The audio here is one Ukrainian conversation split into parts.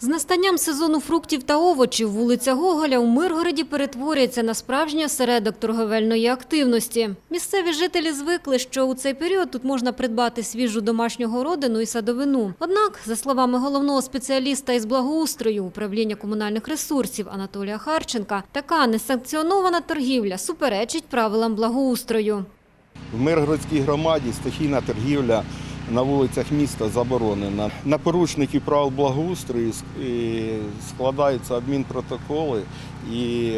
З настанням сезону фруктів та овочів вулиця Гоголя у Миргороді перетворюється на справжній осередок торговельної активності. Місцеві жителі звикли, що у цей період тут можна придбати свіжу домашню городину і садовину. Однак, за словами головного спеціаліста із благоустрою управління комунальних ресурсів Анатолія Харченка, така несанкціонована торгівля суперечить правилам благоустрою. В Миргородській громаді стихійна торгівля на вулицях міста заборонена. На порушників правил благоустрою складаються адмінпротоколи і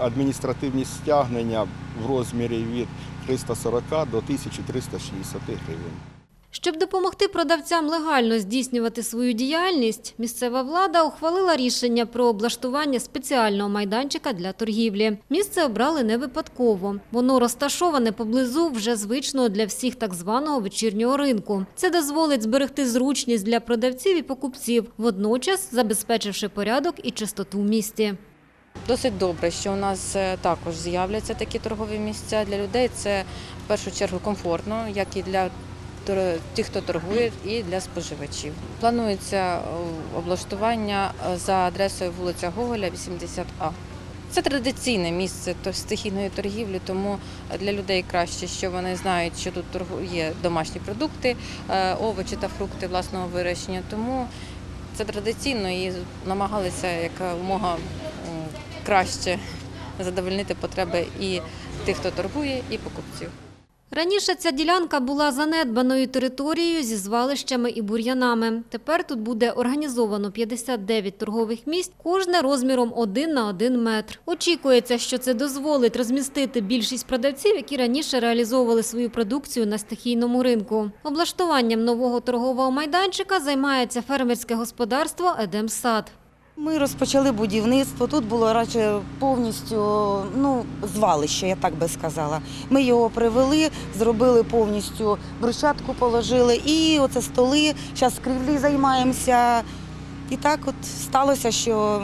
адміністративні стягнення в розмірі від 340 до 1360 гривень. Щоб допомогти продавцям легально здійснювати свою діяльність, місцева влада ухвалила рішення про облаштування спеціального майданчика для торгівлі. Місце обрали не випадково. Воно розташоване поблизу вже звичного для всіх так званого вечірнього ринку. Це дозволить зберегти зручність для продавців і покупців, водночас забезпечивши порядок і чистоту в місті. Досить добре, що у нас е, також з'являться такі торгові місця для людей. Це в першу чергу комфортно, як і для тих, хто торгує, і для споживачів. Планується е, облаштування е, за адресою вулиця Гоголя, 80А. Це традиційне місце стихійної торгівлі, тому для людей краще, що вони знають, що тут є домашні продукти, е, овочі та фрукти власного вирощення. Тому це традиційно і намагалися якомога краще задовольнити потреби і тих, хто торгує, і покупців. Раніше ця ділянка була занедбаною територією зі звалищами і бур'янами. Тепер тут буде організовано 59 торгових місць, кожне розміром 1 на 1 метр. Очікується, що це дозволить розмістити більшість продавців, які раніше реалізовували свою продукцію на стихійному ринку. Облаштуванням нового торгового майданчика займається фермерське господарство «Едемсад». Ми розпочали будівництво. Тут було радше повністю ну, звалище, я так би сказала. Ми його привели, зробили повністю брусчатку положили і оце столи. Зараз кривлі займаємося. І так от сталося, що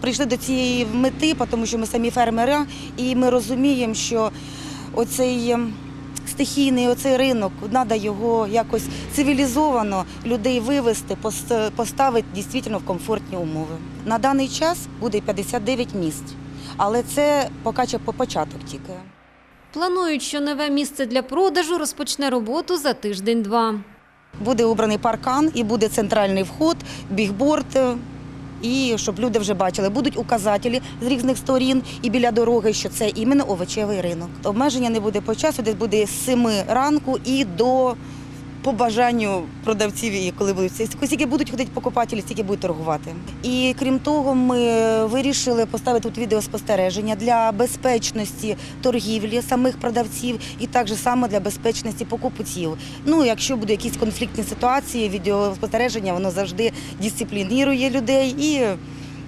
прийшли до цієї мети, тому що ми самі фермери, і ми розуміємо, що оцей ем, стихійний оцей ринок, треба його якось цивілізовано людей вивести, пос- поставити дійсно в комфортні умови. На даний час буде 59 місць, але це поки по початок тільки. Планують, що нове місце для продажу розпочне роботу за тиждень-два. Буде обраний паркан і буде центральний вход, бігборд. І щоб люди вже бачили, будуть указателі з різних сторін і біля дороги, що це іменно овочевий ринок. Обмеження не буде по часу, десь буде з 7 ранку і до по бажанню продавців, і коли будуть стільки будуть ходити покупателі, стільки будуть торгувати. І крім того, ми вирішили поставити тут відеоспостереження для безпечності торгівлі самих продавців і так же само для безпечності покупців. Ну, якщо будуть якісь конфліктні ситуації, відеоспостереження воно завжди дисциплінує людей і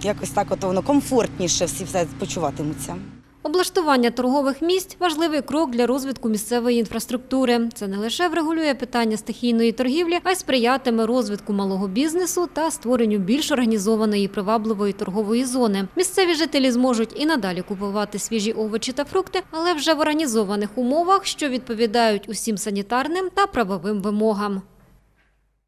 якось так от воно комфортніше всі все почуватимуться. Облаштування торгових місць – важливий крок для розвитку місцевої інфраструктури. Це не лише врегулює питання стихійної торгівлі, а й сприятиме розвитку малого бізнесу та створенню більш організованої привабливої торгової зони. Місцеві жителі зможуть і надалі купувати свіжі овочі та фрукти, але вже в організованих умовах, що відповідають усім санітарним та правовим вимогам.